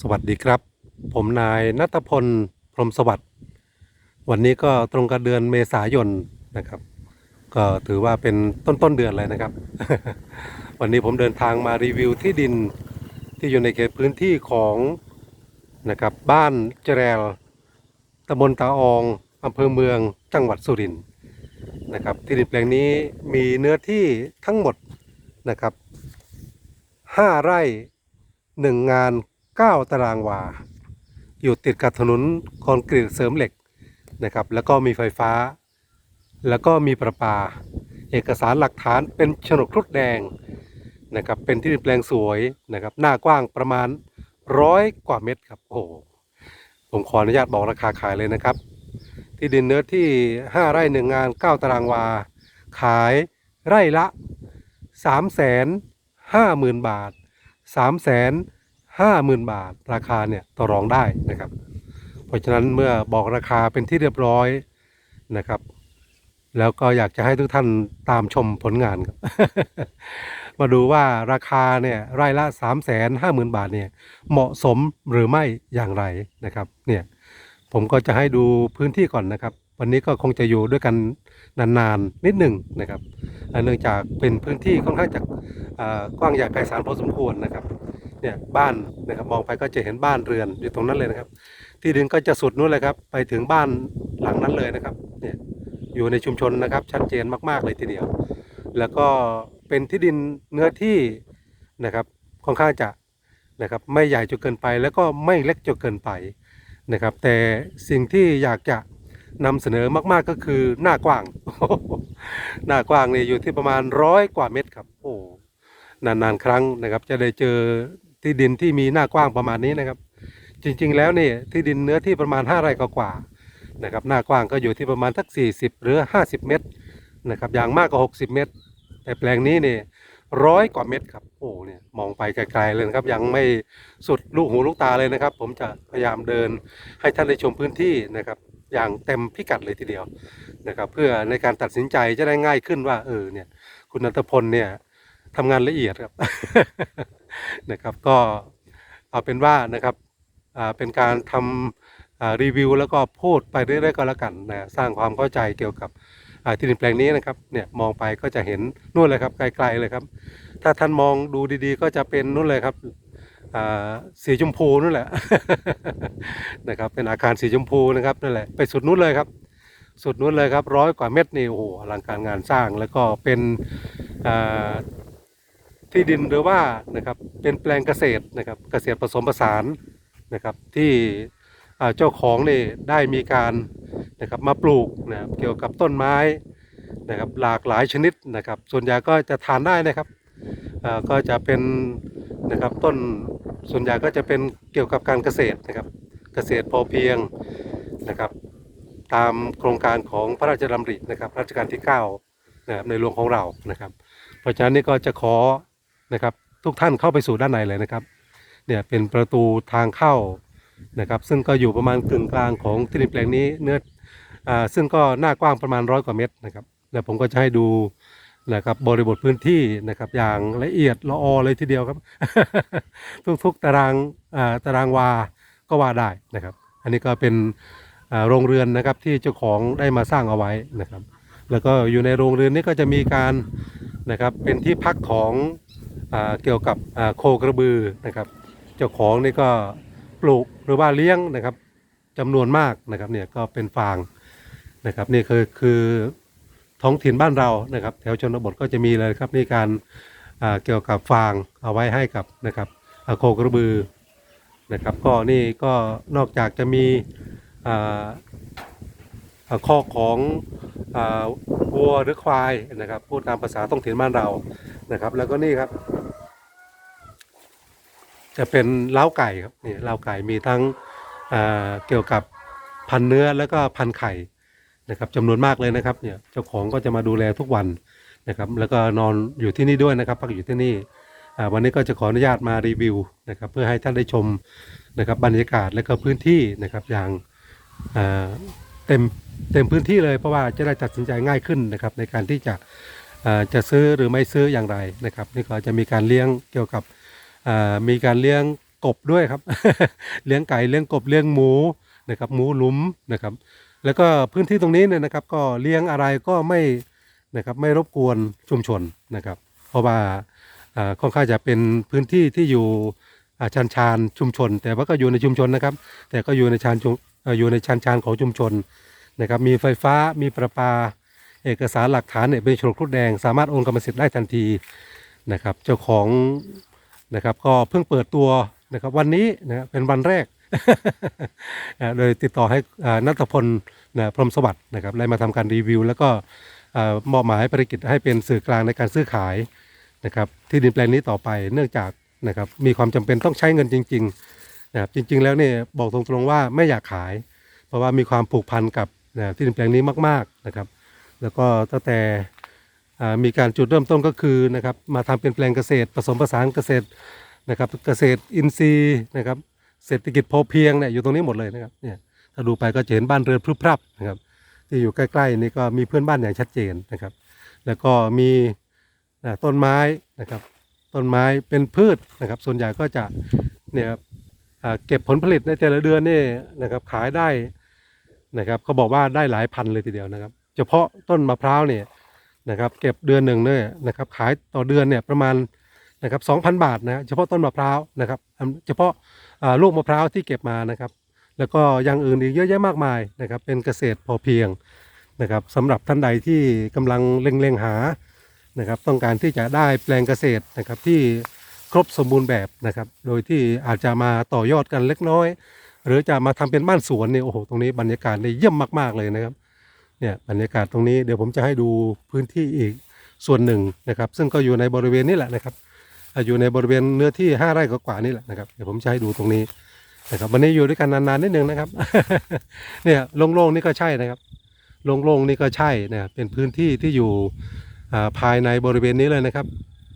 สวัสดีครับ ผมนายนัทพลพรมสวัสดิ์วันนี้ก็ตรงกับเดือนเมษายนนะครับ ก็ถือว่าเป็นต้นต้นเดือนเลยนะครับ วันนี้ผมเดินทางมารีวิวที่ดินที่อยู่ในเขตพื้นที่ของนะครับบ้านเจรลตำบลตาอองอำเภอเมืองจังหวัดสุรินทร์นะครับที่ดินแปลงนี้มีเนื้อที่ทั้งหมดนะครับ5ไร่1งาน 9 ตารางวา อยู่ติดกับถนนคอนกรีตเสริมเหล็กนะครับ แล้วก็มีไฟฟ้า แล้วก็มีประปา เอกสารหลักฐานเป็นโฉนดครุฑแดงนะครับ เป็นที่ดินแปลงสวยนะครับ หน้ากว้างประมาณร้อยกว่าเมตรครับ โอ้โหผมขออนุญาตบอกราคาขายเลยนะครับ ที่ดินเนื้อที่ 5 ไร่1งาน 9 ตารางวา ขายไร่ละ 3 5 0 0 0 0 บาท 3 5 0 0 0 0 บาท ราคาเนี่ยต่อรองได้นะครับ เพราะฉะนั้นเมื่อบอกราคาเป็นที่เรียบร้อยนะครับ แล้วก็อยากจะให้ทุกท่านตามชมผลงานครับ มาดูว่าราคาเนี่ยไร่ละ3 5 0 0 0 0 บาทเนี่ยเหมาะสมหรือไม่อย่างไรนะครับเนี่ยผมก็จะให้ดูพื้นที่ก่อนนะครับ วันนี้ก็คงจะอยู่ด้วยกันนานๆนิดหนึ่งนะครับเนื่องจากเป็นพื้นที่ค่อนข้างจะอ่ากว้างใหญ่ไพศาลพอสมควรนะครับ เนี่ยบ้านนะครับมองไปก็จะเห็นบ้านเรือนอยู่ตรงนั้นเลยนะครับ ที่ดินก็จะสุดนู้นเลยครับ ไปถึงบ้านหลังนั้นเลยนะครับเนี่ยอยู่ในชุมชนนะครับ ชัดเจนมากๆเลยทีเดียว แล้วก็เป็นที่ดินเนื้อที่นะครับค่อนข้างจะนะครับไม่ใหญ่จนเกินไป แล้วก็ไม่เล็กจนเกินไปนะครับ แต่สิ่งที่อยากจะนำเสนอมากๆก็คือหน้ากว้าง หน้ากว้างนี่อยู่ที่ประมาณร้อยกว่าเมตรครับ โอ้นานๆครั้งนะครับ จะได้เจอ ที่ดินที่มีหน้ากว้างประมาณนี้นะครับ จริงๆแล้วนี่ที่ดินเนื้อที่ประมาณ 5 ไร่กว่าๆนะครับหน้ากว้างก็อยู่ที่ประมาณสัก 40 หรือ 50 เมตรนะครับอย่างมากก็ 60 เมตร แต่แปลงนี้นี่ร้อยกว่าเมตรครับโอ้เนี่ยมองไปไกลๆเลยนะครับยังไม่สุดลูกหูลูกตาเลยนะครับ ผมจะพยายามเดินให้ท่านได้ชมพื้นที่นะครับ อย่างเต็มพิกัดเลยทีเดียวนะครับ เพื่อในการตัดสินใจจะได้ง่ายขึ้นว่าเออเนี่ย คุณนันทพลเนี่ยทำงานละเอียดครับ นะครับก็เอาเป็นว่านะครับเป็นการทำรีวิวแล้วก็พูดไปเรื่อยๆก็แล้วกันนะสร้างความเข้าใจเกี่ยวกับที่ดินแปลงนี้นะครับเนี่ยมองไปก็จะเห็นนู่นเลยครับไกลๆเลยครับ ถ้าท่านมองดูดีๆ ก็จะเป็นนู่นเลยครับสีชมพูนู่นแหละนะครับเป็นอาคารสีชมพูนะครับนั่นแหละไปสุดนู้นเลยครับ สุดนู้นเลยครับร้อยกว่าเมตรนี่โอ้โหอลังการงานสร้างแล้วก็เป็น ที่ดินหรือว่านะครับเป็นแปลงเกษตรนะครับเกษตรผสมผสานนะครับที่เจ้าของนี่ได้มีการนะครับมาปลูกนะครับเกี่ยวกับต้นไม้นะครับหลากหลายชนิดนะครับ ส่วนใหญ่ก็จะทานได้นะครับอ่าก็จะเป็นนะครับต้นส่วนใหญ่ก็จะเป็นเกี่ยวกับการเกษตรนะครับเกษตรพอเพียงนะครับตามโครงการของพระราชดำรินะครับรัชกาลที่9นะครับในหลวงของเรานะครับ เพราะฉะนั้นนี่ก็จะขอ นะครับ ทุกท่านเข้าไปสู่ด้านในเลยนะครับเนี่ยเป็นประตูทางเข้านะครับ ซึ่งก็อยู่ประมาณกึ่งกลางของที่ดินแปลงนี้เนื้ออ่าซึ่งก็หน้ากว้างประมาณร้อยกว่าเมตรนะครับแล้วผมก็จะให้ดูนะครับบริบทพื้นที่นะครับอย่างละเอียดละออเลยทีเดียวครับ ทุกๆตารางอ่าตารางวาก็ว่าได้นะครับ อันนี้ก็เป็นโรงเรือนนะครับที่เจ้าของได้มาสร้างเอาไว้นะครับ แล้วก็อยู่ในโรงเรือนนี้ก็จะมีการนะครับเป็นที่พักของ เกี่ยวกับโคกระบือนะครับ เจ้าของนี่ก็ปลูกหรือว่าเลี้ยงนะครับจำนวนมากนะครับเนี่ยก็เป็นฟางนะครับนี่คือคือท้องถิ่นบ้านเรานะครับ แถวชนบทก็จะมีเลยครับนี่การเกี่ยวกับฟางเอาไว้ให้กับนะครับโคกระบือนะครับก็นี่ก็นอกจากจะมีอ่าอ่าคอกของอวัวหรือควายนะครับพูดตามภาษาท้องถิ่นบ้านเรา นะครับ แล้วก็นี่ครับ จะเป็นเล้าไก่ครับนี่เล้าไก่มีทั้งเกี่ยวกับพันเนื้อแล้วก็พันไข่นะครับจำนวนมากเลยนะครับเนี่ยเจ้าของก็จะมาดูแลทุกวันนะครับ แล้วก็นอนอยู่ที่นี่ด้วยนะครับพักอยู่ที่นี่วันนี้ก็จะขออนุญาตมารีวิวนะครับ เพื่อให้ท่านได้ชมนะครับบรรยากาศและก็พื้นที่นะครับอย่างอ่าเต็มเต็มพื้นที่เลยเพราะว่าจะได้ตัดสินใจง่ายขึ้นนะครับในการที่จะ จะซื้อหรือไม่ซื้ออย่างไรนะครับ นี่ก็จะมีการเลี้ยงเกี่ยวกับมีการเลี้ยงกบด้วยครับ เลี้ยงไก่เลี้ยงกบเลี้ยงหมูนะครับหมูหลุมนะครับ แล้วก็พื้นที่ตรงนี้เนี่ยนะครับ ก็เลี้ยงอะไรก็ไม่นะครับไม่รบกวนชุมชนนะครับ เพราะว่าค่อนข้างจะเป็นพื้นที่ที่อยู่อ่าชันชานชุมชน แต่ว่าก็อยู่ในชุมชนนะครับ แต่ก็อยู่ในชานชอยู่ในชันชานของชุมชนนะครับ มีไฟฟ้ามีประปา เอกสารหลักฐานเนี่ยเป็นโฉนดครุฑแดง สามารถโอนกรรมสิทธิ์ได้ทันทีนะครับเจ้าของนะครับก็เพิ่งเปิดตัวนะครับวันนี้นะเป็นวันแรกอ่าโดยติดต่อให้นัทพลนะพรหมสวัสดิ์นะครับได้มาทำการรีวิว แล้วก็อ่ามอบหมายภารกิจให้เป็นสื่อกลางในการซื้อขายนะครับที่ดินแปลงนี้ต่อไปเนื่องจากนะครับมีความจำเป็นต้องใช้เงินจริงๆนะครับจริง ๆ แล้วเนี่ยบอกตรงๆว่าไม่อยากขาย เพราะว่ามีความผูกพันกับนะที่ดินแปลงนี้มากๆนะครับ แล้วก็ตั้งแต่มีการจุดเริ่มต้นก็คือนะครับมาทำเป็นแปลงเกษตร ผสมผสานเกษตรนะครับเกษตรอินทรีย์นะครับเศรษฐกิจพอเพียงเนี่ยอยู่ตรงนี้หมดเลยนะครับเนี่ยถ้าดูไปก็จะเห็นบ้านเรือนพรึบพรับนะครับที่อยู่ใกล้ๆนี่ก็มีเพื่อนบ้านอย่างชัดเจนนะครับ แล้วก็มีต้นไม้นะครับต้นไม้เป็นพืชนะครับ ส่วนใหญ่ก็จะเนี่ยครับเก็บผลผลิตในแต่ละเดือนนี่นะครับขายได้นะครับเขาบอกว่าได้หลายพันเลยทีเดียวนะครับ เฉพาะต้นมะพร้าวเนี่ยนะครับเก็บเดือนหนึ่งเนี่ยนะครับขายต่อเดือนเนี่ยประมาณนะครับสองพันบาทนะเฉพาะต้นมะพร้าวนะครับเฉพาะลูกมะพร้าวที่เก็บมานะครับ แล้วก็อย่างอื่นอีกเยอะแยะมากมายนะครับเป็นเกษตรพอเพียงนะครับสำหรับท่านใดที่กำลังเล็งๆหานะครับต้องการที่จะได้แปลงเกษตรนะครับที่ครบสมบูรณ์แบบนะครับ โดยที่อาจจะมาต่อยอดกันเล็กน้อย หรือจะมาทำเป็นบ้านสวนเนี่ยโอ้โหตรงนี้บรรยากาศได้เยี่ยมมาก ๆเลยนะครับ เนี่ยบรรยากาศตรงนี้เดี๋ยวผมจะให้ดูพื้นที่อีกส่วนหนึ่งนะครับ ซึ่งก็อยู่ในบริเวณนี้แหละนะครับอยู่ในบริเวณเนื้อที่ 5 ไร่กว่านี่แหละนะครับเดี๋ยวผมจะให้ดูตรงนี้นะครับวันนี้อยู่ด้วยกันนานๆนิดนึงนะครับ เนี่ยโล่งๆนี่ก็ใช่นะครับโล่งๆนี่ก็ใช่นะเป็นพื้นที่ที่อยู่ภายในบริเวณนี้เลยนะครับ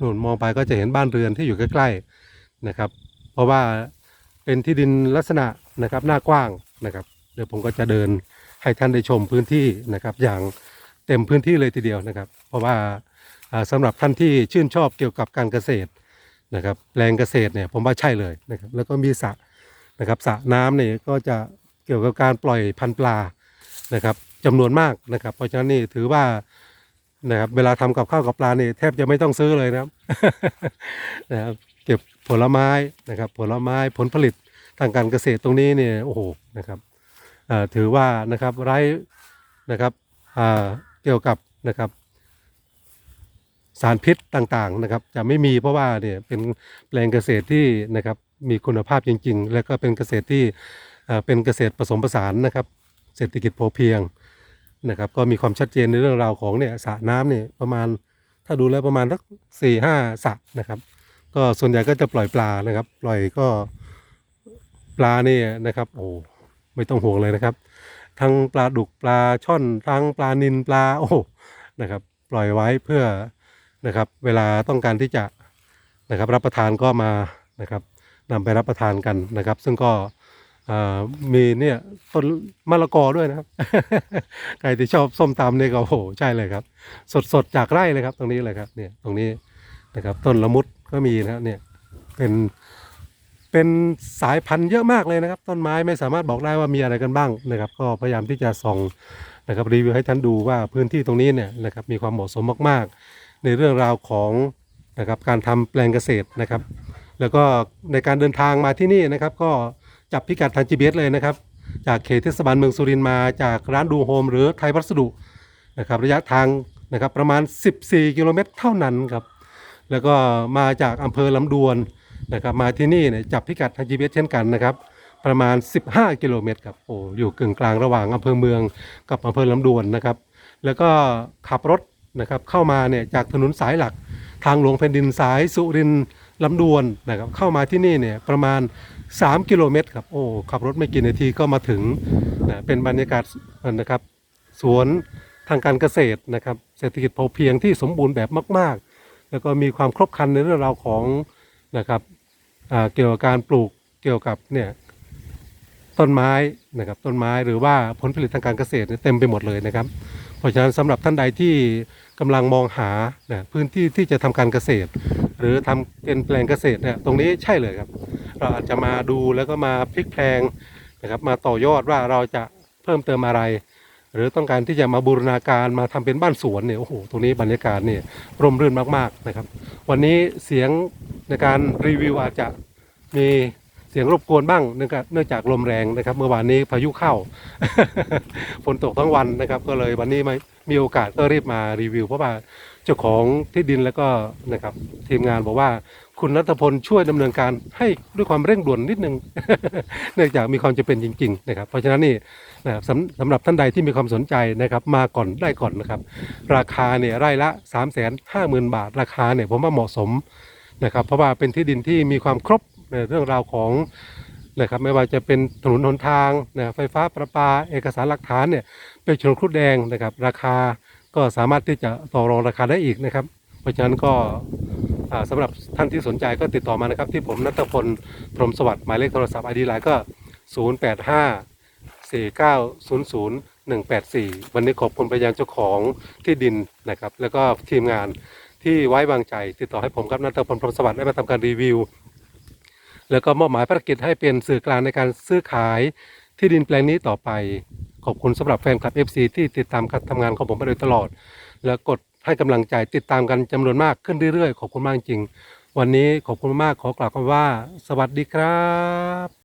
นู่นมองไปก็จะเห็นบ้านเรือนที่อยู่ใกล้ๆนะครับ เพราะว่าเป็นที่ดินลักษณะนะครับหน้ากว้างนะครับ เดี๋ยวผมก็จะเดิน ให้ท่านได้ชมพื้นที่นะครับ อย่างเต็มพื้นที่เลยทีเดียวนะครับ เพราะว่าอ่าสำหรับท่านที่ชื่นชอบเกี่ยวกับการเกษตรนะครับแปลงเกษตรเนี่ยผมว่าใช่เลยนะครับแล้วก็มีสระนะครับสระน้ำเนี่ยก็จะเกี่ยวกับการปล่อยพันธุ์ปลานะครับจำนวนมากนะครับ เพราะฉะนั้นนี่ถือว่านะครับเวลาทำกับข้าวกับปลาเนี่ยแทบจะไม่ต้องซื้อเลยนะครับนะครับเก็บผลไม้นะครับผลไม้ผลผลิตทางการเกษตรตรงนี้เนี่ยโอ้โหนะครับ ถือว่านะครับไร้นะครับเกี่ยวกับนะครับ สารพิษต่างๆนะครับ จะไม่มีเพราะว่าเนี่ยเป็นแปลงเกษตรที่นะครับมีคุณภาพจริง ๆ แล้วก็เป็นเกษตรที่เป็นเกษตรผสมผสานนะครับเศรษฐกิจพอเพียงนะครับ ก็มีความชัดเจนในเรื่องราวของเนี่ยสระน้ำเนี่ยประมาณถ้าดูแล้วประมาณสักสี่ห้าสระนะครับ ก็ส่วนใหญ่ก็จะปล่อยปลานะครับ ปล่อยก็ปลาเนี่ยนะครับ โอ้ ไม่ต้องห่วงเลยนะครับ ทั้งปลาดุกปลาช่อนทั้งปลานินปลาโอ้นะครับ ปล่อยไว้เพื่อนะครับ เวลาต้องการที่จะนะครับ รับประทานก็มานะครับนำไปรับประทานกันนะครับ ซึ่งก็มีเนี่ยต้นมะละกอด้วยนะครับ ใครที่ชอบส้มตำเนี่ยก็โอ้โหใช่เลยครับ สดๆจากไร่เลยครับ ตรงนี้เลยครับเนี่ยตรงนี้นะครับต้นละมุดก็มีนะครับเนี่ยเป็น เป็นสายพันธุ์เยอะมากเลยนะครับ ต้นไม้ไม่สามารถบอกได้ว่ามีอะไรกันบ้างนะครับ ก็พยายามที่จะส่องนะครับรีวิวให้ท่านดูว่าพื้นที่ตรงนี้เนี่ยนะครับมีความเหมาะสมมากๆ ในเรื่องราวของนะครับการทำแปลงเกษตรนะครับ แล้วก็ในการเดินทางมาที่นี่นะครับ ก็จับพิกัดทาง GPS เลยนะครับ จากเขตเทศบาลเมืองสุรินทร์มาจากร้านดูโฮมหรือไทยวัสดุนะครับระยะทางนะครับประมาณ 14 กิโลเมตรเท่านั้นครับแล้วก็มาจากอำเภอลำดวน นะครับมาที่นี่เนี่ยจับพิกัดทาง GPS เช่นกันนะครับประมาณ 15 กิโลเมตรครับโอ้อยู่กึ่งกลางระหว่างอำเภอเมืองกับอำเภอลำดวนนะครับแล้วก็ขับรถนะครับเข้ามาเนี่ยจากถนนสายหลักทางหลวงแผ่นดินสายสุรินลำดวนนะครับเข้ามาที่นี่เนี่ยประมาณ 3 กิโลเมตรครับโอ้ขับรถไม่กี่นาทีก็มาถึงนะเป็นบรรยากาศนะครับสวนทางการเกษตรนะครับเศรษฐกิจพอเพียงที่สมบูรณ์แบบมาก ๆ แล้วก็มีความครบครันในเรื่องราวของนะครับ เกี่ยวกับการปลูกเกี่ยวกับเนี่ยต้นไม้นะครับต้นไม้หรือว่าผลผลิตทางการเกษตรเต็มไปหมดเลยนะครับ เพราะฉะนั้นสำหรับท่านใดที่กำลังมองหานะพื้นที่ที่จะทำการเกษตร หรือรือทำเป็นแปลงเกษตรเนี่ยตรงนี้ใช่เลยครับ เราอาจจะมาดูแล้วก็มาพลิกแพลงนะครับมาต่อยอดว่าเราจะเพิ่มเติมอะไร หรือต้องการที่จะมาบูรณาการมาทำเป็นบ้านสวนเนี่ยโอ้โหตรงนี้บรรยากาศเนี่ยร่มรื่นมากๆนะครับ วันนี้เสียงในการรีวิวอาจจะมีเสียงรบกวนบ้างเนื่องจากเนื่องจากลมแรงนะครับ เมื่อวานนี้พายุเข้าฝนตกทั้งวันนะครับ ก็เลยวันนี้ไม่มีโอกาสก็รีบมารีวิว เพราะว่า เจ้าของที่ดินแล้วก็นะครับทีมงานบอกว่าคุณนัทพลช่วยดำเนินการให้ด้วยความเร่งด่วนนิดนึง เนื่องจากมีความจำเป็นจริง ๆ นะครับ เพราะฉะนั้นนี่นะครับสำสำหรับท่านใดที่มีความสนใจนะครับ มาก่อนได้ก่อนนะครับ ราคาเนี่ยไร่ละ3 5 0 0 0 0บาท ราคาเนี่ยผมว่าเหมาะสมนะครับ เพราะว่าเป็นที่ดินที่มีความครบในเรื่องราวของนะครับไม่ว่าจะเป็นถนนหนทางนะไฟฟ้าประปา เอกสารหลักฐานเนี่ยเป็นโฉนครุฑแดงนะครับ ราคา ก็สามารถที่จะต่อรองราคาได้อีกนะครับ เพราะฉะนั้นก็อ่าสำหรับท่านที่สนใจก็ติดต่อมานะครับ ที่ผมนัทพลพรหมสวัสดิ์หมายเลขโทรศัพท์ไอดีไลน์ก็ 085 4900184 วันนี้ขอบคุณไปยังเจ้าของที่ดินนะครับ แล้วก็ทีมงานที่ไว้วางใจ ติดต่อให้ผมครับนัทพลพรหมสวัสดิ์ได้มาทำการรีวิว แล้วก็มอบหมายภารกิจให้เป็นสื่อกลางในการซื้อขายที่ดินแปลงนี้ต่อไป ขอบคุณสำหรับแฟนคลับ FC ที่ติดตามการทำงานของผมมาโดยตลอด และกดให้กำลังใจติดตามกันจำนวนมากขึ้นเรื่อยๆ ขอบคุณมากจริง วันนี้ขอบคุณมากขอกล่าวคำว่า สวัสดีครับ